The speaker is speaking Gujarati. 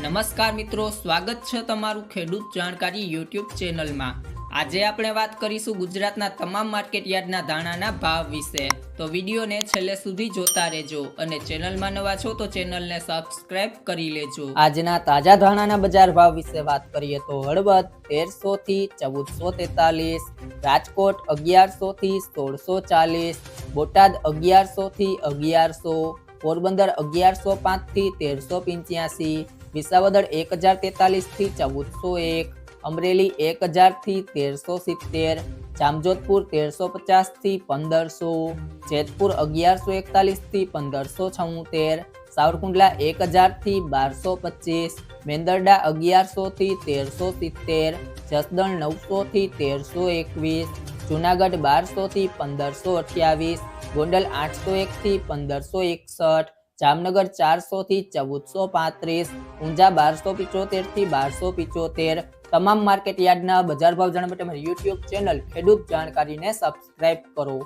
નમસ્કાર મિત્રો, સ્વાગત છે તમારું ખેડૂત જાણકારી યુટ્યુબ ચેનલમાં. આજે આપણે વાત કરીશું ગુજરાતના તમામ માર્કેટ યાર્ડના ધાણાના ભાવ વિશે. તો વિડીયોને છેલ્લે સુધી જોતા રહેજો અને ચેનલમાં નવા છો તો ચેનલને સબસ્ક્રાઇબ કરી લેજો. આજના તાજા ધાણાના બજાર ભાવ વિશે વાત કરીએ તો હળવદ તેરસો થી ચૌદસો તેતાલીસ, રાજકોટ અગિયારસો થી સોળસો ચાલીસ, બોટાદ અગિયારસો થી અગિયારસો, પોરબંદર અગિયારસો પાંચથી તેરસો પંચ્યાસી વિસાવદર એક હજાર તેતાલીસથી ચૌદસો એક, અમરેલી એક હજારથી તેરસો સિત્તેર, જામજોધપુર તેરસો પચાસથી પંદરસો, જેતપુર અગિયારસો એકતાલીસથી પંદરસો છોતેર, સાવરકુંડલા એક હજારથી બારસો પચીસ, મેંદરડા અગિયારસોથી તેરસો સિત્તેર, જસદણ નવસોથી તેરસો એકવીસ, જુનાગઢ બારસોથી પંદરસો અઠ્યાવીસ, ગોંડલ આઠસો એકથી પંદરસો એકસઠ જામનગર ચારસો થી ચૌદસો પાંત્રીસ, ઊંઝા બારસો પિચોતેરથી બારસો પિચોતેર. તમામ માર્કેટ યાર્ડના બજાર ભાવ જાણવા માટે મારી યુટ્યુબ ચેનલ ખેડૂત જાણકારીને સબસ્ક્રાઇબ કરો.